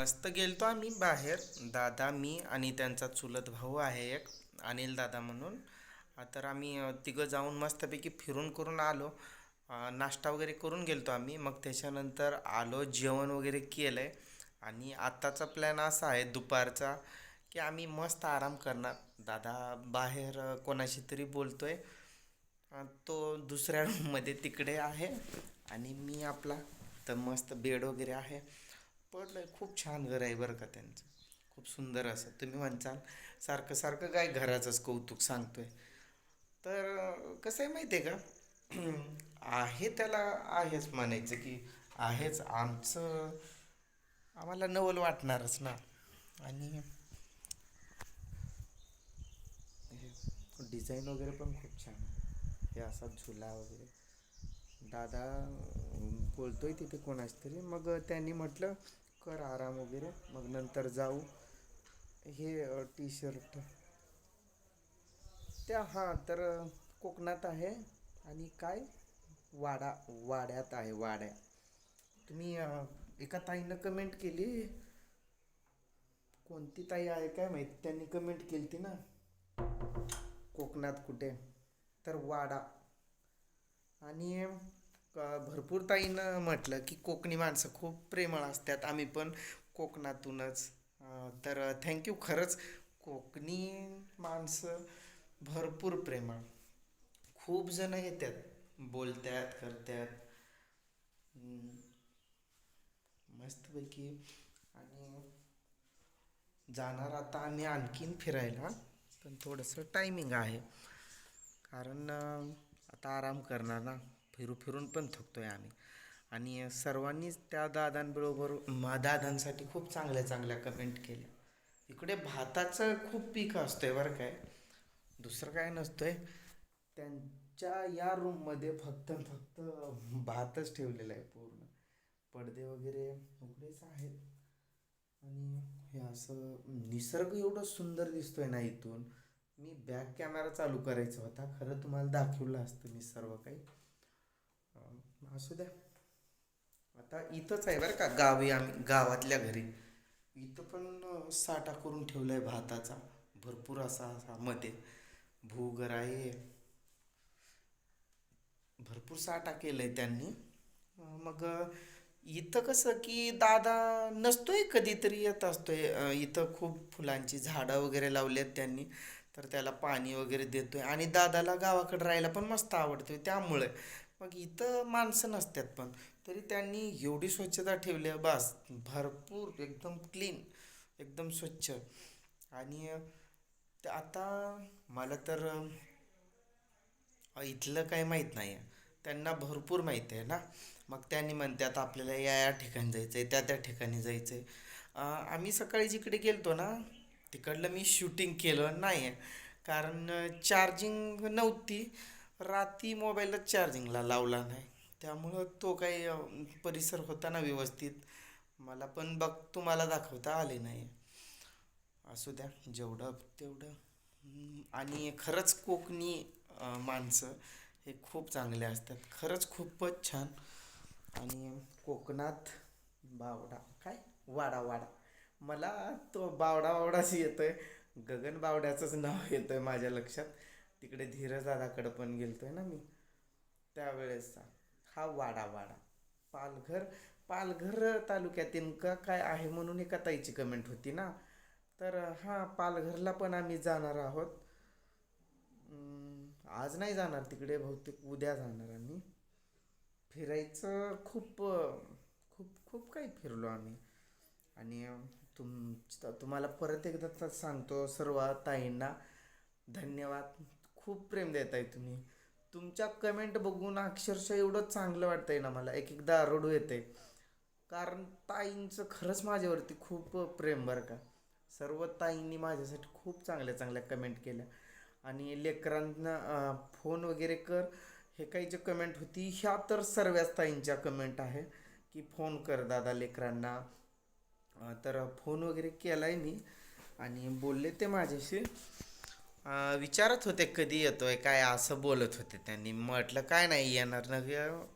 मस्त गेलतो आम्ही बाहेर. दादा मी आणि त्यांचा चुलत भाऊ आहे एक अनिल दादा म्हणून. तर आम्ही तिघं जाऊन मस्तपैकी फिरून करून आलो. नाश्ता वगैरे करून गेलतो आम्ही. मग त्याच्यानंतर आलो जेवण वगैरे केलं आहे आणि आत्ताचा प्लॅन असा आहे दुपारचा की आम्ही मस्त आराम करणार. दादा बाहेर कोणाशी तरी बोलतो आहे तो दुसऱ्या रूममध्ये तिकडे आहे. आणि मी आपला तर मस्त बेड वगैरे आहे. पडलंय. खूप छान घर आहे बरं का त्यांचं. खूप सुंदर असं. तुम्ही म्हणचाल सारखं सारखं काय घराचंच कौतुक सांगतोय. तर कसं आहे माहिती आहे का? आहे त्याला आहेच म्हणायचं की आहेच आमचं आम्हाला नवल वाटणारच ना. आणि डिझाईन वगैरे पण खूप छान आहे. हे असा झुला वगैरे. दादा बोलतोय तिथे कोणाच तरी. मग त्यांनी म्हटलं कर आराम वगैरे मग नंतर जाऊ. हे टी शर्ट त्या हां तर कोकणात आहे आणि काय? वाडा वाड्यात आहे वाड्या. तुम्ही एका ताईनं कमेंट केली? कोणती ताई आहे काय माहिती? त्यांनी कमेंट केली ती ना. कोकणात कुठे? तर वाडा. आणि भरपूर ताईनं म्हटलं की कोकणी माणसं खूप प्रेमळ असतात. आम्ही पण कोकणातूनच. तर थँक्यू खरंच कोकणी माणसं भरपूर प्रेमळ. खूप जण येतात बोलतात करतात. मस्तपैकी. आणि जाणार आता आम्ही आणखीन फिरायला पण थोडंसं टायमिंग आहे. कारण आता आराम करणार ना? फिरू फिरून पण थकतो आहे आम्ही. आणि सर्वांनीच त्या दादांबरोबर दादांसाठी खूप चांगल्या चांगल्या कमेंट केल्या. इकडे भाताचं खूप पीक आहे बरं काय. दुसरं काय नसतं आहे त्यांच्या या रूममध्ये फक्त फक्त भातच ठेवलेला आहे पूर्ण. पडदे वगैरे उघडेच आहेत. आणि हे असं निसर्ग एवढं सुंदर दिसतोय ना इथून. मी बॅक कॅमेरा चालू करायचा होता. खरं तुम्हाला दाखवलं असतं मी सर्व काही. असू द्या. आता इथंच आहे बरं का गावी आम्ही गावातल्या घरी. इथं पण साठा करून ठेवला आहे भाताचा. भरपूर असा असा मध्ये भूगर आहे. भरपूर साठा केला आहे त्यांनी मग इथं कसं की दादा नसतोय कधीतरी येत असतोय. इथं खूप फुलांची झाडं वगैरे लावली आहेत त्यांनी. तर त्याला पाणी वगैरे देतोय. आणि दादाला गावाकडे राहायला पण मस्त आवडतोय त्यामुळे. मग इथं माणसं नसतात पण. तरी त्यांनी एवढी स्वच्छता ठेवली आहे बस. भरपूर एकदम क्लीन एकदम स्वच्छ. आणि आता मला तर इथलं काही माहीत नाही आहे त्यांना भरपूर माहीत आहे ना. मग त्यांनी म्हणते आता आपल्याला या या ठिकाणी जायचं आहे त्या त्या ठिकाणी जायचं आहे आम्ही सकाळी जिकडे गेलतो ना तिकडलं मी शूटिंग केलं नाही आहे कारण चार्जिंग नव्हती. रात्री मोबाईलला चार्जिंगला लावला नाही. त्यामुळं तो काही परिसर होता ना व्यवस्थित. मला पण बघ तुम्हाला दाखवता आले नाही. असू द्या जेवढं तेवढं. आणि खरंच कोकणी माणसं हे खूप चांगले असतात. खरंच खूपच छान. आणि कोकणात बावडा काय? वाडा वाडा. मला तो बावडा बावडाच आहे गगन बावड्याचंच नाव येतं आहे माझ्या लक्षात. तिकडे धीरजदादाकडं पण गेलतो आहे ना मी. त्यावेळेसचा. हा वाडा वाडा. पालघर पालघर तालुक्यातील का काय आहे म्हणून एका ताईची कमेंट होती ना. तर हां पालघरला पण आम्ही जाणार आहोत. आज नाही जाणार तिकडे बहुतेक उद्या जाणार आम्ही. फिरायचं खूप खूप खूप काही फिरलो आम्ही. आणि तुम तुम्हाला परत एकदा तर सांगतो सर्व ताईंना धन्यवाद. खूप प्रेम देत आहे तुम्ही. तुमच्या कमेंट बघून अक्षरशः एवढं चांगलं वाटतंय ना मला. एक एकदा रडू येते. कारण ताईंचं खरंच माझ्यावरती खूप प्रेम बरं का. सर्व ताईंनी माझ्यासाठी खूप चांगल्या चांगल्या कमेंट केल्या. आणि लेकरांना फोन वगैरे कर. हे काही जे कमेंट होती ह्या तर सर्वच ताईंच्या कमेंट आहे. की फोन कर दादा लेकरांना. तर फोन वगैरे केला आहे मी आणि बोलले ते माझ्याशी. विचारत होते कधी येतोय काय असं बोलत होते त्यांनी. म्हटलं काय नाही येणार ना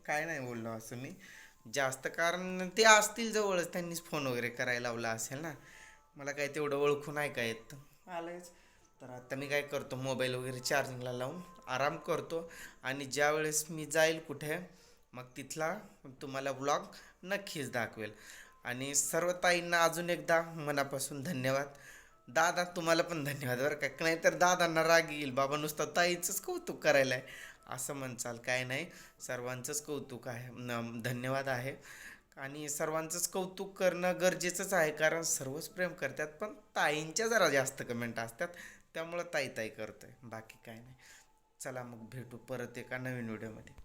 काय नाही बोललो असं मी. जास्त कारण ते असतील जवळच त्यांनीच फोन वगैरे करायला लावला असेल ना. मला काय तेवढं ओळखू नाही काय येत. आलंच तर आता मी काय करतो मोबाईल वगैरे चार्जिंगला लावून आराम करतो आणि ज्या वेळेस मी जाईल कुठे मग तिथला तुम्हाला ब्लॉग नक्कीच दाखवेल. आणि सर्व ताईंना अजून एकदा मनापासून धन्यवाद. दादा तुम्हाला पण धन्यवाद बरं का. नाही तर दादांना राग येईल. बाबा नुसतं ताईचंच कौतुक करायला आहे असं म्हणचाल काय नाही. सर्वांचंच कौतुक आहे. धन्यवाद आहे. आणि सर्वांचंच कौतुक करणं गरजेचंच आहे. कारण सर्वच प्रेम करतात पण ताईंच्या जरा जास्त कमेंट असतात. त्यामुळं ताई ताई करतोय. बाकी काय नाही. चला मग भेटू परत एका नवीन व्हिडिओमध्ये.